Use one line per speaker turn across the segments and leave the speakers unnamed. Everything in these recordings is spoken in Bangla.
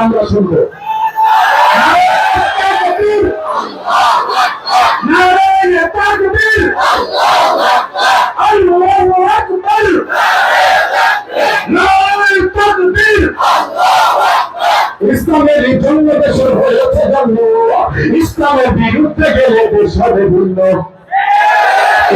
আমরা শুনব ইসলামের জন্য দেশের হয়েছে জন্ম। ইসলামের বিরুদ্ধে গেলে দেশ হবে ভিন্ন।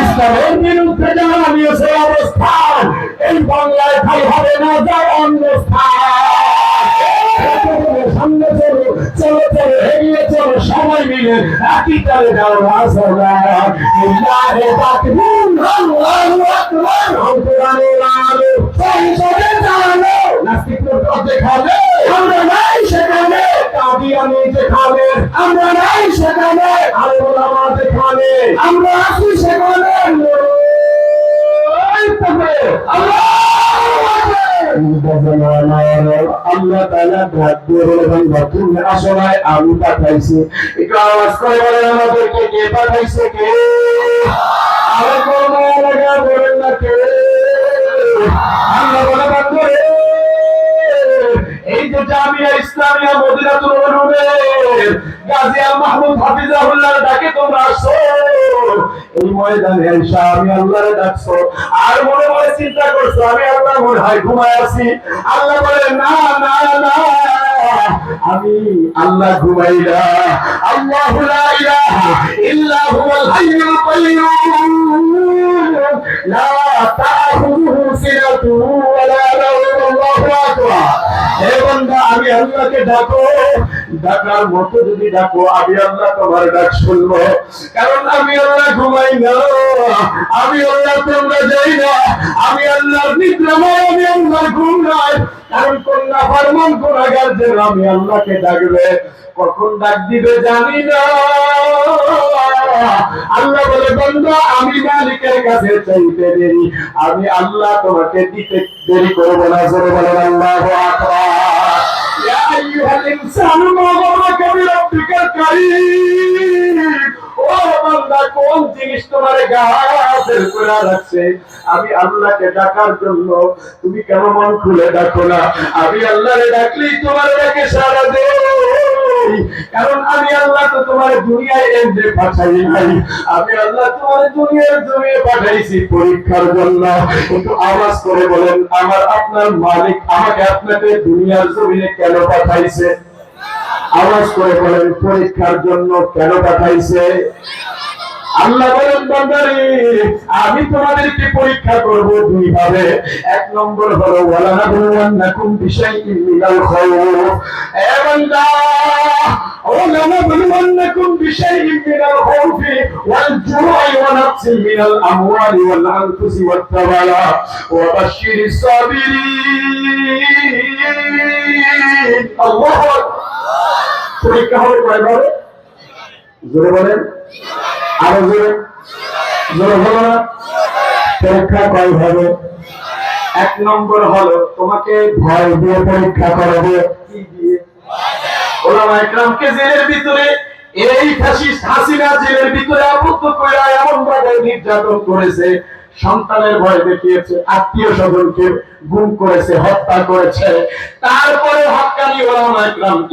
ইসলামের বিরুদ্ধে যারা নিয়েছে অবস্থান, এই বাংলায় ঠাই হবে না যা অন্য সামনে চলো চলো চলো, এগিয়ে চলো, সবাই মিলে একই তালে আমরা নাই সেখানে। কাদিয়ানি যেখানে আমরা নাই সেখানে। আলে ওলামা যেখানে আমরা আছি সেখানে। লড়াই তবে ভাগ্য এবং নতুন আসনায় আমি পাঠাইছি। একটু আওয়াজ করে বলেন আমাদেরকে কে পাঠাইছে কে? আর কোন লাগা বলেন না কে? আল্লাহ বলে এই যে জামিয়া ইসলামিয়া মদিনাতুল উলুমের গাজী আল মাহমুদ হাফিজাহুল্লাহ ডাকে তোমরা আসো। এই ময়দানে আইসা আমি আল্লাহরে ডাকছো। আর মনে মনে চিন্তা করছ, আমি আল্লাহ মনে হয় ঘুমায় আছি। আল্লাহ বলে, না না না। আমি আল্লাহ ঘুমাই না আল্লাহ লা ইলাহা হাইয়ুল লা আল্লাহু আকবার। হে বান্দা, আমি আল্লাহকে ডাকো। ডাকার মতো যদি ডাকো, আমি আল্লাহ তোমার ডাক শুনব। কারণ আমি আল্লাহ ঘুমাই না। আমি আল্লাহ তোমরা যাই না। আমি আল্লাহর নিদ্রাময়, আমি আল্লাহর ঘুম নাই কারণ কন্যা ফারমান কোনাগার যে আমি আল্লাহকে ডাকবে। কখন ডাক দিবে জানি না। আল্লাহ বলে বন্ধু আমি মালিকের কাছে চাইতে দেরি। আমি আল্লাহ তোমাকে দিতে দেরি করব না। জোরে বলেন, আল্লাহ আকবার। ইয়া আইয়ুহাল ইনসানু মা গররাকা বিরাব্বিকাল কারীম ও বান্দা কোন জিনিস তোমার গাছের রাখছে। আমি আল্লাহকে ডাকার জন্য তুমি কেন মন খুলে না? আমি আল্লাহরে ডাকলেই তোমার ডাকে সারা কারণ আমি আল্লাহ তো তোমার দুনিয়ায় পাঠাই নাই। আমি আল্লাহ তোমার দুনিয়ার জমিয়ে পাঠাইছি পরীক্ষার জন্য। একটু আওয়াজ করে বলেন, আমার আপনার মালিক আমাকে আপনাকে দুনিয়ার জমিনে কেন পাঠাইছে? আওয়াজ করে বলেন, পরীক্ষার জন্য কেন পাঠাইছে? আল্লাহ বলেন, বান্দারে, আমি তোমাদেরকে পরীক্ষা করব দুই ভাবে এক নম্বর হলো ওয়ালা নাবলুওয়ান্নাকুম বিশাইইন মিনাল খাউফ। এ বান্দা পরীক্ষা হবে পরীক্ষা হবে? এক নম্বর হলো, তোমাকে ভয় দিয়ে পরীক্ষা করাবে। কি জেলের ভিতরে, এই হাসিনা জেলের ভিতরে আবদ্ধ করে এমন ভাবে নির্যাতন করেছে। সন্তানের ভয় দেখিয়েছে, আত্মীয় স্বজনকে গুম করেছে, হত্যা করেছে। তারপরে হকানি ওলামা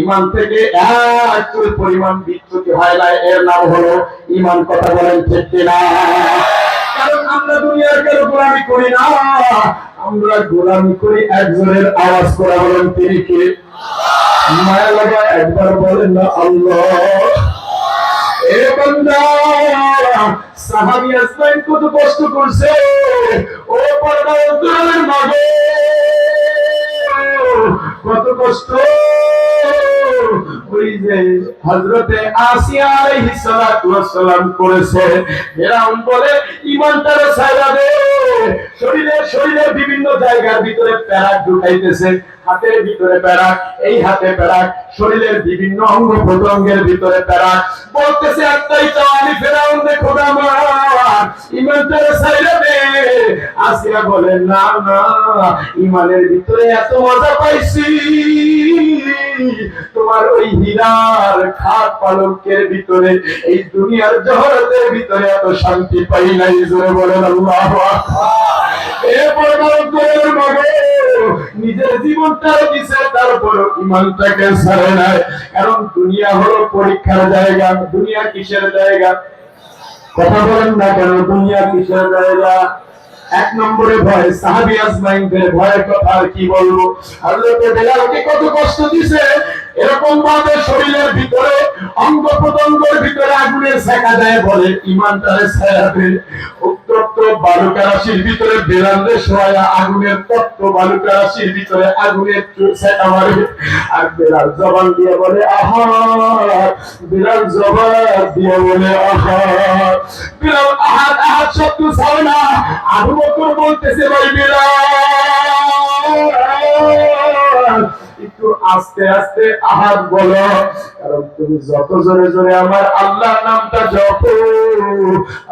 ইমান থেকে এক পরিমাণ বিচ্যুতি হয় না এর নাম হলো ইমান কথা বলেন ঠিক কিনা? কারণ আমরা দুনিয়ার গোলামি করি না? আমরা গোলামি করি একজনের আওয়াজ করা বলেন তিনি কে? মায়া লাগা একবার বলেন না আল্লাহ। এ কত কষ্ট করছে। ও কত কষ্ট। ওই যে হযরতে আসিয়া ওয়াসসালাম করেছে। এরা বলে ইমানটারে ছাইরা দে শরীরে শরীরে বিভিন্ন জায়গার ভিতরে প্যারাক ঢুকাইতেছে। হাতের ভিতরে প্যারাক, এই হাতে প্যারাক, শরীরের বিভিন্ন অঙ্গ প্রত্যঙ্গের ভিতরে প্যারাক। বলতেছে একটাই ফেরাউন দে খোদা আমার ইমানটারে ছাইরা দে। আসিয়া বলে না না, ইমানের ভিতরে এত মজা পাইছি। তোমার ওই হীরার খাট পালকের ভিতরে, এই দুনিয়ার জহরতের ভিতরে এত শান্তি পাই নাই, জোরে বলেন আল্লাহ এরপর মগে নিজের জীবনটাও দিছে তারপর ইমানটাকে ছাড়ে নাই। কারণ দুনিয়া হলো পরীক্ষার জায়গা, দুনিয়া কিসের জায়গা? কথা বলেন না কেন, দুনিয়া কিসের জায়গা? এক নম্বরে ভয়, সাহাবি আজমাইনদের ভয়ের কথা আর কি বলব? হযরতে বেলালকে কত কষ্ট দিছে এরকম ভাবে শরীরের ভিতরে অঙ্গ প্রত্যঙ্গের ভিতরে আগুনের ছেকা দেয় বলে ইমানটারে ছায়াবে উত্তপ্ত বালুকা রাশির ভিতরে বেলালে শোয়া আগুনের তত্ত্ব বালুকা রাশির ভিতরে আগুনের ছেকা মারে। আর বেলাল জবান দিয়ে বলে, আহা! বেলাল জবান দিয়ে বলে, আহা! বেলাল আহাত আহাত শব্দ ছাড়ে না। আবু বকর বলতেছে ভাই বেলাল একটু আস্তে আস্তে আহাত বলো। কারণ তুমি যত জোরে জোরে আমার নামটা জপো,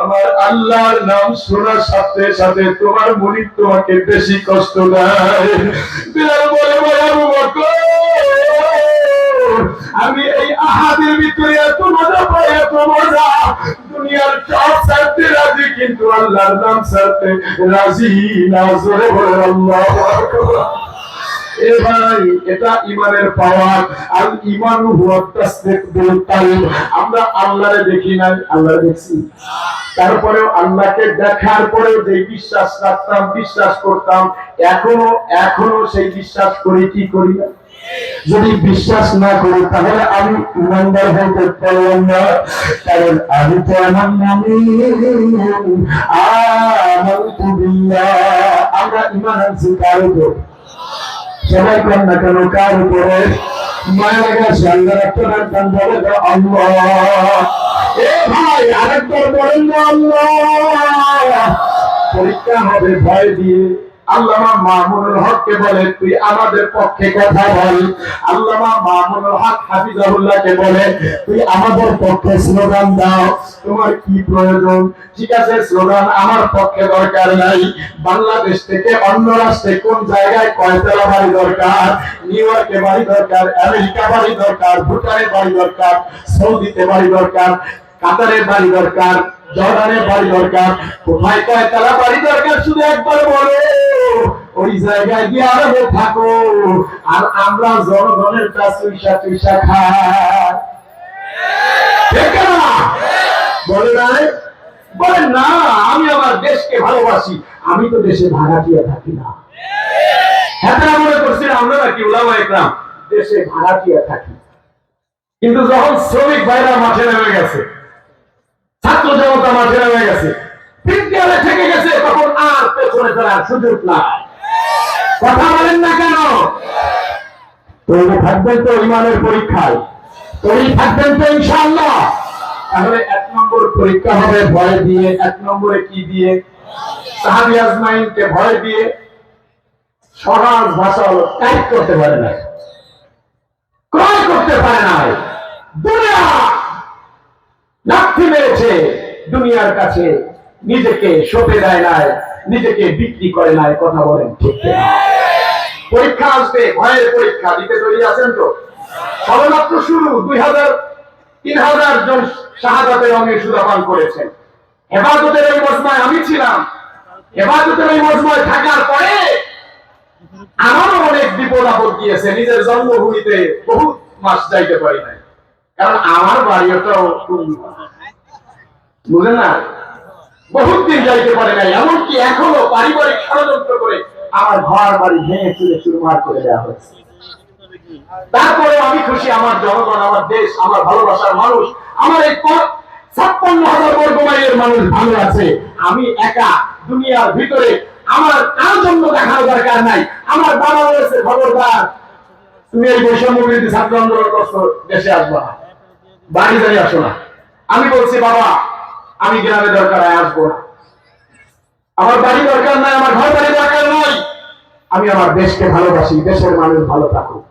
আমার আল্লাহর নাম শোনার সাথে সাথে তোমার মনি তোমাকে বেশি কষ্ট দেয়। বলে আমি এই আহাদের ভিতরে এত মজা পাই, এত মজা। দুনিয়ার সব রাজি, কিন্তু আল্লাহর নাম ছাড়তে রাজি না, জোরে বলে আল্লাহ এ ভাই, এটা ইমানের পাওয়ার, আর ইমান হুয়া তাসদিক বিল আমরা আল্লাহরে দেখি নাই, আল্লাহরে দেখছি। তারপরেও আল্লাহকে দেখার পরেও যে বিশ্বাস রাখতাম, বিশ্বাস করতাম, এখনও এখনও সেই বিশ্বাস করি কি করি না? যদি বিশ্বাস না করি, তাহলে আমি ইমানদার হতে পারলাম না। কারণ আমি তো আমার নামে আমরা ইমান আনছি কার সবাই কর না কেন কার উপরে? মায়ের কাছে আল্লাহ রাখতে কান বলে আল্লাহ। এ ভাই, আরেকবার বলেন আল্লাহ। পরীক্ষা হবে ভয় দিয়ে। আল্লামা মামুনুল হককে বলে, তুই আমাদের পক্ষে কথা বল। আল্লামা মামুনুল হক হাফিজাহুল্লাহকে বলে, তুই আমাদের পক্ষে স্লোগান দাও। তোমার কি প্রয়োজন? ঠিক আছে, স্লোগান আমার পক্ষে দরকার নাই। বাংলাদেশ থেকে অন্য রাষ্ট্রে কোন জায়গায় কয়তলা বাড়ি দরকার? নিউ ইয়র্কে বাড়ি দরকার, আমেরিকা বাড়ি দরকার, ভুটানে বাড়ি দরকার, সৌদিতে বাড়ি দরকার কাতারের বাড়ি দরকার। জর্ডানের বাড়ি দরকার। কোথায় কয়তলা বাড়ি দরকার, শুধু একবার বলো। ওই জায়গায় গিয়ে আরবে থাকো। আর আমরা জনগণের কাছে বলে নাই? বলেন না, আমি আমার দেশকে ভালোবাসি। আমি তো দেশে ভাড়াটিয়া থাকি না। হ্যাঁ তারা মনে করছেন আমরা নাকি ওলামা একরাম দেশে ভাড়াটিয়া থাকি। কিন্তু যখন শ্রমিক ভাইরা মাঠে নেমে গেছে জনতা মাঠে নেমে গেছে। বিদ্যালয়ে থেকে গেছে, তখন আর পেছনে ফেরার সুযোগ নাই। কথা বলেন না কেন? তৈরি থাকবেন তো ইমানের পরীক্ষায়। তৈরি থাকবেন তো ইনশাআল্লাহ। তাহলে এক নম্বর পরীক্ষা হবে ভয় দিয়ে, এক নম্বরে কি দিয়ে? সাহাবি আজমাইনকে ভয় দিয়ে সহজ ভাষা হলো করতে পারে না ক্রয় করতে পারে না দুনিয়া লাথি মেরেছে দুনিয়ার কাছে। নিজেকে সঁপে দেয় নাই, নিজেকে বিক্রি করে নাই, কথা বলেন ঠিক পরীক্ষা আসবে, ভয়ের পরীক্ষা, দিতে তৈরি আছেন তো? সবেমাত্র শুরু, দুই হাজার, তিন হাজার জন শাহাদাতের রঙে সুদাপান করেছেন। হেফাজতের ওই মজমায় আমি ছিলাম। হেফাজতের ওই মজমায় থাকার পরে আমারও অনেক বিপদ আপদ গিয়েছে। নিজের জন্মভূমিতে বহু মাস যাইতে পারি নাই। কারণ আমার বুঝলেন না? যাইতে পারে নাই, এমনকি এখনও পারিবারিক ষড়যন্ত্র করে আমার ঘর বাড়ি ভেঙে চুরমার করে দেওয়া হয়েছে। তারপরে আমি খুশি, আমার জনগণ, আমার দেশ, আমার ভালোবাসার মানুষ, আমার এই ছাপ্পান্ন হাজার বর্গ মাইলের মানুষ ভালো আছে। আমি একা দুনিয়ার ভিতরে আমার কার জন্য দেখার দরকার নাই? আমার বাবা বলেছে খবরদার। তুমি এই বৈষম্য বিরোধী ছাত্র আন্দোলন দেশে আসবা না। বাড়ি বাড়ি আসো না। আমি বলছি, বাবা, আমি গ্রামে দরকার হয়, আসব না। আমার বাড়ি দরকার নাই, আমার ঘর বাড়ি দরকার নাই। আমি আমার দেশকে ভালোবাসি, দেশের মানুষ ভালো থাকুক।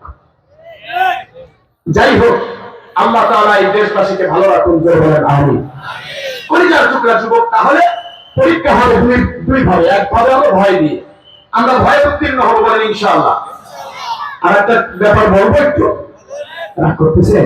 যাই হোক, আল্লাহ তাআলা এই দেশবাসীকে ভালো রাখুন, জোরে বলেন আমি কলিজার টুকরা যুবক, তাহলে পরীক্ষা হবে দুই দুই ভাবে। এক ভাবে হলো ভয় দিয়ে আমরা ভয় উত্তীর্ণ হব বলেন, ইনশাআল্লাহ। আর একটা ব্যাপার বলব একটু? রাগ করতেছেন?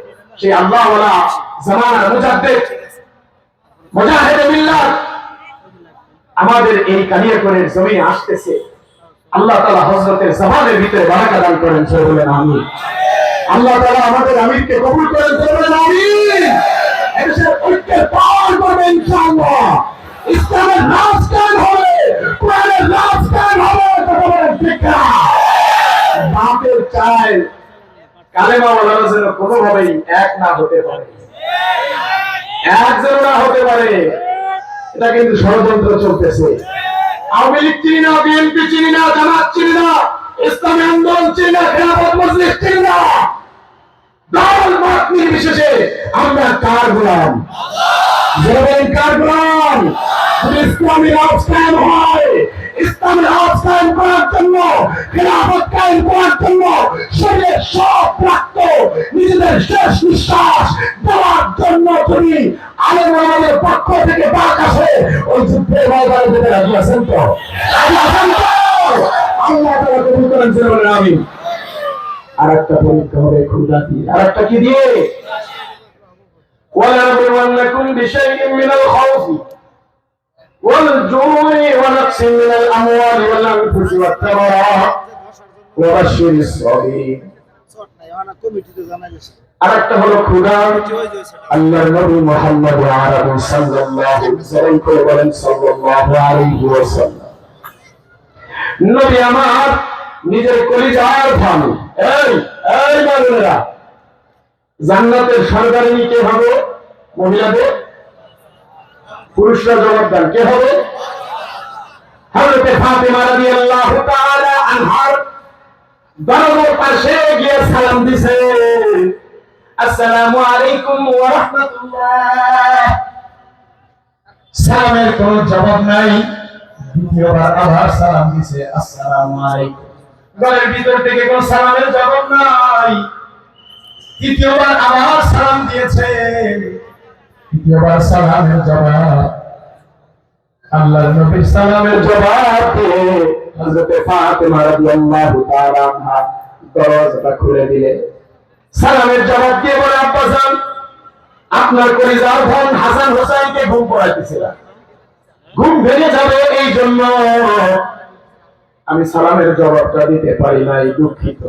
সেই আল্লাহ জামানার মুজাদ্দেদ। আমাদের এই কালিয়াকরের জমি আসতেছে। আল্লাহ তালা হজরতের জমানের ভিতরে বারাকা দান করেন সে বলেন আমি আল্লাহ তালা আমাদের আমিরকে কবুল করেন সে বলেন আমি এদেশের ঐক্যের পাওয়ার করবে ইনশাআল্লাহ ইসলামের রাজকান হবে কোরআনের রাজকান হবে কথা বলেন ঠিক না? বাপের চায় কালেমা বলার জন্য কোনোভাবেই এক না হতে পারে। একজন না হতে পারে, এটা কিন্তু ষড়যন্ত্র চলতেছে। আওয়ামী লীগ চিনি না, বিএনপি চিনি না, জামাত চিনি না, ইসলামী আন্দোলন চিনি না, খেলাফত মজলিস চিনি না। দল নির্বিশেষে আমরা কার গোলাম? বলবেন কার গোলাম ইসলামী হয়, ইসলামী করার জন্য, খেলাফত কায়েম করার জন্য শরীরের সব রক্ত নিজেদের শেষ নিঃশ্বাস দেওয়ার জন্য যদি আলেম আমাদের পক্ষ থেকে বাক আসে, ওই যুদ্ধের ময়দানে যেতে রাজি আছেন তো? আল্লাহ কবুল করেন আর একটা পরীক্ষা হবে ক্ষুদাতি আর একটা কি দিয়ে? ولنبلونكم بشيء من الخوف والجوع ونقص من الأموال والأنفس والثمرات وبشر الصابرين
কমিটিতে জানা গেছে
আরেকটা হলো ক্ষুধা আল্লাহর নবী মুহাম্মদ আরবি সাল্লাল্লাহু আলাইহি করে বলেন সাল্লাল্লাহু আলাইহি ওয়াসাল্লাম নবী আমার নিজের কলিজার ফান এই এই মানুষেরা জান্নাতের সরকারি কে হবে? মহিলাদের? পুরুষরা জবাব দেন কে হবে? হযরতে ফাতেমা রাদিয়াল্লাহু তাআলা আনহার দরজার পাশে গিয়ে সালাম দিছে। আসসালামু আলাইকুম ওয়া রাহমাতুল্লাহ। সালামের কোনো জবাব নাই। দ্বিতীয়বার আবার সালাম দিছে, আসসালামু আলাইকুম। ঘরের ভিতর থেকে কোনো সালামের জবাব নাই। তৃতীয়বার আবার সালাম দিয়েছে সালামের জবাব। আল্লাহর নবীর সালামের জবাব দিয়ে হযরতে ফাতেমা রাদিয়াল্লাহু তাআলা আনহা দরজাটা খুলে দিলেন। সালামের জবাব দিয়ে বলে আপনার হাসান হোসেনকে ঘুম পড়াইতেছিলাম। ঘুম ভেঙে যাবে এই জন্য আমি সালামের জবাবটা দিতে পারি নাই, দুঃখিত।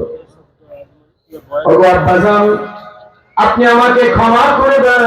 ওগো আব্বা জান আপনি আমাকে ক্ষমা করে দেন